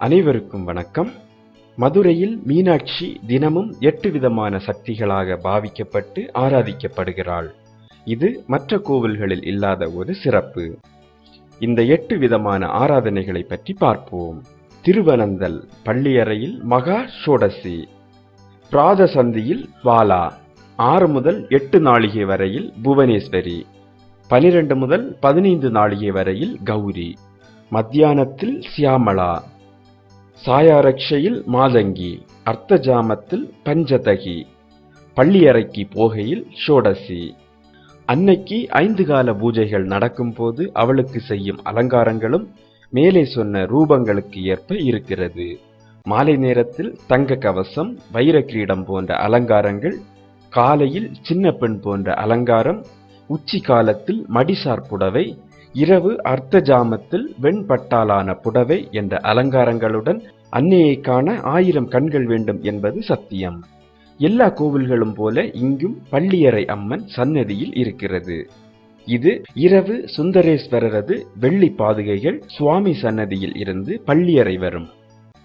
அனைவருக்கும் வணக்கம். மதுரையில் மீனாட்சி தினமும் எட்டு விதமான சக்திகளாக பாவிக்கப்பட்டு ஆராதிக்கப்படுகிறாள். இது மற்ற கோவில்களில் இல்லாத ஒரு சிறப்பு. இந்த எட்டு விதமான ஆராதனைகளை பற்றி பார்ப்போம். திருவனந்தல் பள்ளியறையில் மகா ஷோடசி. பிராதசந்தியில் பாலா ஆறு முதல் எட்டு நாளிகை வரையில் புவனேஸ்வரி. பனிரெண்டு முதல் பதினைந்து நாளிகை வரையில் கௌரி. மத்தியானத்தில் சியாமளா. சாயாரக்ஷையில் மாதங்கி அர்த்தஜாமத்தில் பஞ்சதகி பள்ளியறைக்கு போகையில் ஷோடசி. அன்னைக்கு ஐந்து கால பூஜைகள் நடக்கும்போது அவளுக்கு செய்யும் அலங்காரங்களும் மேலே சொன்ன ரூபங்களுக்கு ஏற்ப இருக்கிறது. மாலை நேரத்தில் தங்க கவசம் வைர கிரீடம் போன்ற அலங்காரங்கள் காலையில் சின்ன பெண் போன்ற அலங்காரம் உச்சி காலத்தில் மடிசார் புடவை இரவு அர்த்த ஜாமத்தில் வெண்பட்டாலான புடவை என்ற அலங்காரங்களுடன் அன்னையை காண ஆயிரம் கண்கள் வேண்டும் என்பது சத்தியம். எல்லா கோவில்களும் போல இங்கும் பள்ளியறை அம்மன் சன்னதியில் இருக்கிறது. இது இரவு சுந்தரேஸ்வரரது வெள்ளி பாதுகைகள் சுவாமி சன்னதியில் இருந்து பள்ளியறை வரும்.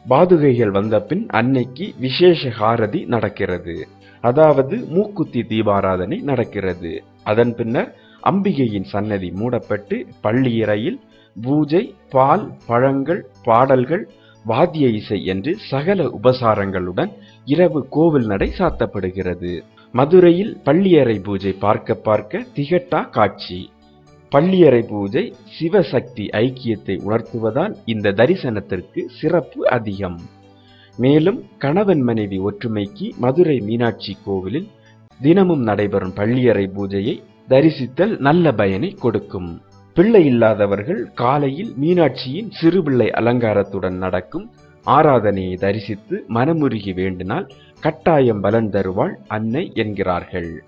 பாதுகைகள் வந்த பின் அன்னைக்கு விசேஷ ஹாரதி நடக்கிறது. அதாவது மூக்குத்தி தீபாராதனை நடக்கிறது. அதன் பின்னர் அம்பிகையின் சன்னதி மூடப்பட்டு பள்ளியறையில் பூஜை பால் பழங்கள் பாடல்கள் வாத்திய இசை என்று சகல உபசாரங்களுடன் இரவு கோவில் நடை சாத்தப்படுகிறது. மதுரையில் பள்ளியறை பூஜை பார்க்க பார்க்க திகட்டா காட்சி. பள்ளியறை பூஜை சிவசக்தி ஐக்கியத்தை உணர்த்துவதால் இந்த தரிசனத்திற்கு சிறப்பு அதிகம். மேலும் கணவன் மனைவி ஒற்றுமைக்கு மதுரை மீனாட்சி கோவிலில் தினமும் நடைபெறும் பள்ளியறை பூஜையை தரிசித்தல் நல்ல பயனை கொடுக்கும். பிள்ளை இல்லாதவர்கள் காலையில் மீனாட்சியின் சிறுபிள்ளை அலங்காரத்துடன் நடக்கும். ஆராதனையை தரிசித்து மனமுருகி வேண்டினால் கட்டாயம் பலன் தருவாள் அன்னை என்கிறார்கள்.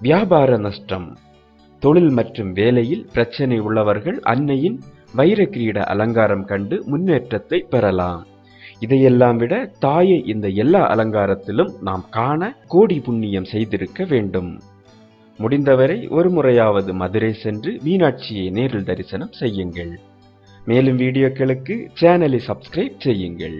வியாபார நஷ்டம். தொழில் மற்றும் வேலையில் பிரச்சனை உள்ளவர்கள் அன்னையின் வைர கிரீட அலங்காரம் கண்டு முன்னேற்றத்தை பெறலாம். இதையெல்லாம் விட தாயை இந்த எல்லா அலங்காரத்திலும் நாம் காண கோடி புண்ணியம் செய்திருக்க வேண்டும். முடிந்தவரை ஒரு முறையாவது மதுரை சென்று மீனாட்சியை நேரில் தரிசனம் செய்யுங்கள். மேலும் வீடியோக்களுக்கு சேனலை சப்ஸ்கிரைப் செய்யுங்கள்.